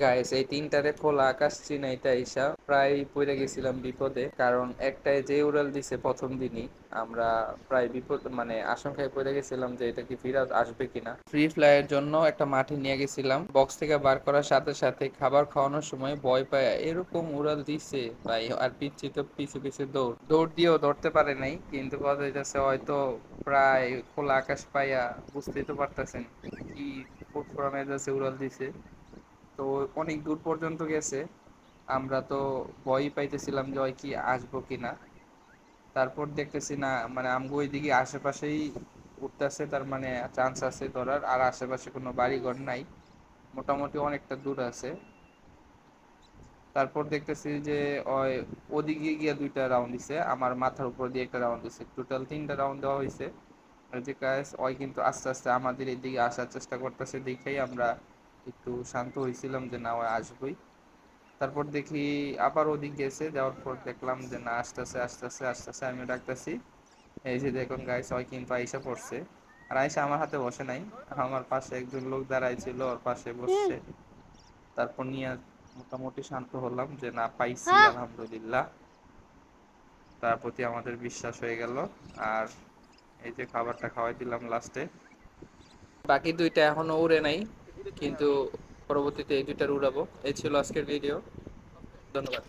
Guys এই তিনটারে খোলা আকাশ চিনাইতে আইসা প্রায় পড়ে গেছিলাম বিপদে, কারণ একটাই যে উড়াল দিছে প্রথম দিনই, আমরা প্রায় বিপদ মানে আশঙ্কায় পড়ে গেছিলাম যে এটা কি ফিরাত আসবে কিনা। ফ্রি ফ্লাইয়ের জন্য একটা মাঠে নিয়ে গেছিলাম বক্স থেকে বার করার সাথে সাথে খাবার খাওয়ানোর সময় ভয় পায়, এরকম উড়াল দিছে। ভাই, আর পিচ্ছি তো পিছু পিছু দৌড়। দৌড় দিয়েও ধরতে পারে নাই, কিন্তু কথা হইতেছে হয়তো প্রায় খোলা আকাশ পাইয়া বুঝতেই তো পারতেছেন কি ফুটফুরা মেজাজে উড়াল দিছে। তো অনেক দূর পর্যন্ত গেছে। আমরা তো ভয়ই পাইতেছিলাম যে ওই কি আসব কিনা। তারপর দেখতেছি না মানে আমগো ওইদিকে আশেপাশেই উঠতেছে, তার মানে চান্স আছে ধরার। আর আশেপাশে কোনো বাড়িঘর নাই, মোটামুটি অনেকটা দূর আছে। তারপর দেখতেছি যে ওই ওদিকে গিয়ে দুইটা রাউন্ড দিছে, আমার মাথার উপর দিয়ে একটা রাউন্ড দিছে। টোটাল তিনটা রাউন্ড দেওয়া হয়েছে যে কাজ ওই কিন্তু আস্তে আস্তে আমাদের এদিকে আসার চেষ্টা করতেছে, দেখেই আমরা একটু শান্ত হয়েছিলাম যে না ওই আসবেই। তারপর দেখি আবার ওদিক গেছে যাওয়ার পর দেখলাম যে না আসতেছে আসতেছে আসতেছে আমি ডাকতেছি। এই যে দেখুন গাইস ওই কিন্তু আইসা পড়ছে। আর আইসা আমার হাতে বসে নাই। আমার পাশে একজন লোক দাঁড়াই ছিল ওর পাশে বসছে। তারপর নিয়ে মোটামুটি শান্ত হলাম যে না পাইছি আলহামদুলিল্লাহ। তার প্রতি আমাদের বিশ্বাস হয়ে গেল। আর এই যে খাবারটা খাওয়াই দিলাম লাস্টে বাকি দুইটা এখনও উড়ে নাই। কিন্তু পরবর্তীতে এই দুইটার উড়াবো এই ছিল আজকের ভিডিও ধন্যবাদ।